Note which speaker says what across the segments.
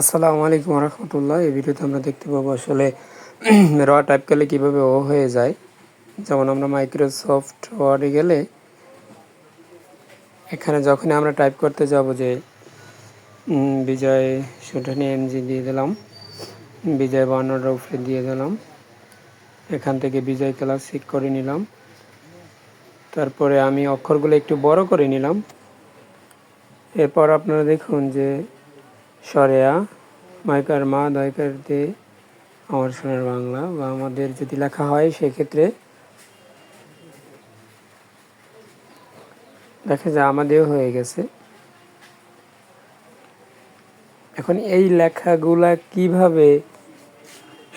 Speaker 1: আসসালামু আলাইকুম রহমতুল্লাহ। এই ভিডিওতে আমরা দেখতে পাবো আসলে র টাইপ করলে কীভাবে ও হয়ে যায়। যেমন আমরা মাইক্রোসফট ওয়ার্ডে গেলে এখানে যখনই আমরা টাইপ করতে যাব যে বিজয় সুঠানি এমজি দিয়ে দিলাম, বিজয় বার্নার উপরে দিয়ে দিলাম, এখান থেকে বিজয় ক্লাস ক্লাসিক করে নিলাম, তারপরে আমি অক্ষরগুলো একটু বড় করে নিলাম। এরপর আপনারা দেখুন যে সরেয়া, মাইকার মা দয়কার দে, আমার সোনার বাংলা, বা আমাদের যদি লেখা হয় সেক্ষেত্রে দেখা যায় আমাদেরও হয়ে গেছে। এখন এই লেখাগুলা কীভাবে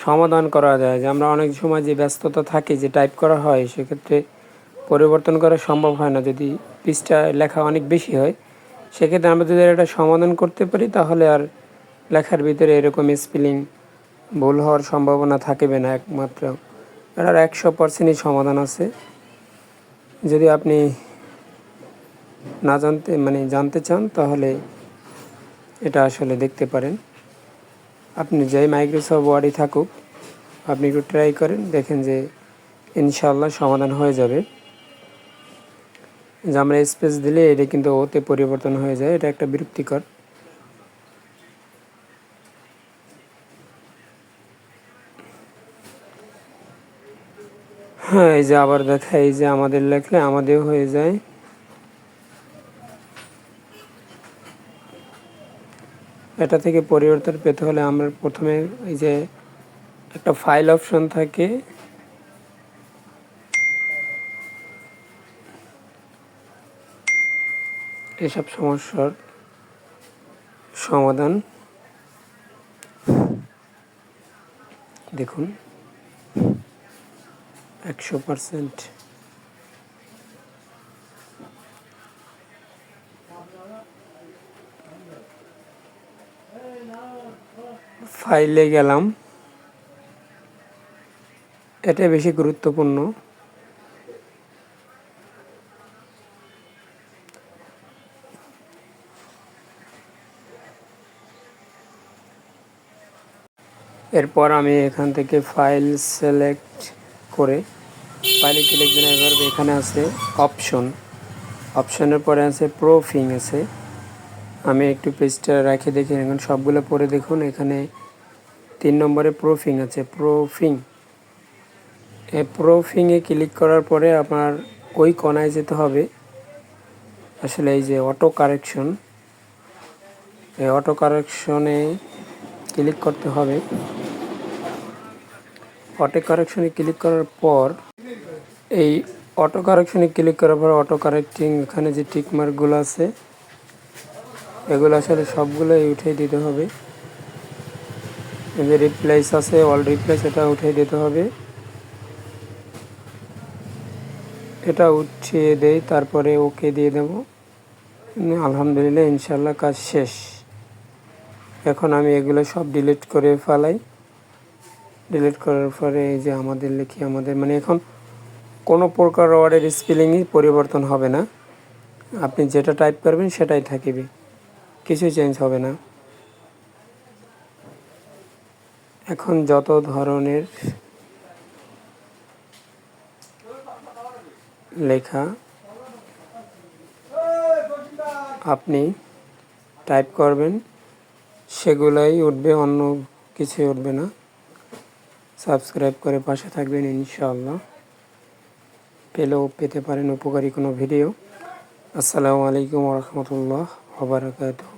Speaker 1: সমাধান করা যায়? যে আমরা অনেক সময় যে ব্যস্ততা থাকে যে টাইপ করা হয়, সেক্ষেত্রে পরিবর্তন করা সম্ভব হয় না। যদি পৃষ্ঠা লেখা অনেক বেশি হয় সেক্ষেত্রে আমরা যদি এটা সমাধান করতে পারি, তাহলে আর লেখার ভিতরে এরকম স্পেলিং ভুল হওয়ার সম্ভাবনা থাকবে না একমাত্র। এটার একশো পার্সেন্টই সমাধান আছে। যদি আপনি না জানতে মানে জানতে চান, তাহলে এটা আসলে দেখতে পারেন। আপনি যেই মাইক্রোসফট ওয়ার্ডই থাকুক, আপনি একটু ট্রাই করেন, দেখেন যে ইনশাল্লাহ সমাধান হয়ে যাবে। যে আমরা স্পেস দিলে এটা কিন্তু ওতে পরিবর্তন হয়ে যায়, এটা একটা বিরক্তিকর। হ্যাঁ এই যে আবার দেখা, এই যে আমাদের লেখলে আমাদের হয়ে যায়। এটা থেকে পরিবর্তন পেতে হলে আমরা প্রথমে এই যে একটা ফাইল অপশন থাকে এসব সমস্যার সমাধান দেখুন। একশো পারসেন্ট। ফাইলে গেলাম। এটা বেশি গুরুত্বপূর্ণ। এরপর আমি এখান থেকে ফাইল সিলেক্ট করে ফাইলে ক্লিক দিলে এবার এখানে আছে অপশন। অপশনের পরে আছে প্রোফিং আছে। আমি একটু পেজটা রেখে দেখি। এখন সবগুলো পরে দেখুন। এখানে তিন নম্বরে প্রোফিং আছে। প্রোফিং। এই প্রোফিংয়ে ক্লিক করার পরে আপনার ওই কণায় যেতে হবে। আসলে এই যে অটো কারেকশন, এই অটো কারেকশনে ক্লিক করতে হবে। অটো কারেকশনে ক্লিক করার পর, এই অটো কারেকশনে ক্লিক করার পর অটো কারেক্টিং এখানে যে টিক মার্কগুলো আছে, এগুলো আসলে সবগুলোই উঠিয়ে দিতে হবে। যে রিপ্লেস আছে অল রিপ্লেস এটা উঠিয়ে দিতে হবে। এটা উঠিয়ে দেই, তারপরে ওকে দিয়ে দেব। আলহামদুলিল্লাহ ইনশাল্লাহ কাজ শেষ। এখন আমি এগুলো সব ডিলিট করে ফেলাই। ডিলিট করার পরে এই যে আমাদের লিখি, আমাদের মানে এখন কোনো প্রকার ওয়ার্ডের স্পেলিংই পরিবর্তন হবে না। আপনি যেটা টাইপ করবেন সেটাই থাকিবে। কিছুই চেঞ্জ হবে না। এখন যত ধরনের লেখা আপনি টাইপ করবেন, সেগুলাই উঠবে, অন্য কিছুই উঠবে না। সাবস্ক্রাইব করে পাশে থাকবেন ইনশাআল্লাহ। পেলেও পেতে পারেন উপকারী কোনো ভিডিও। আসসালামু আলাইকুম রহমতুল্লাহ ওবরাকাতুহ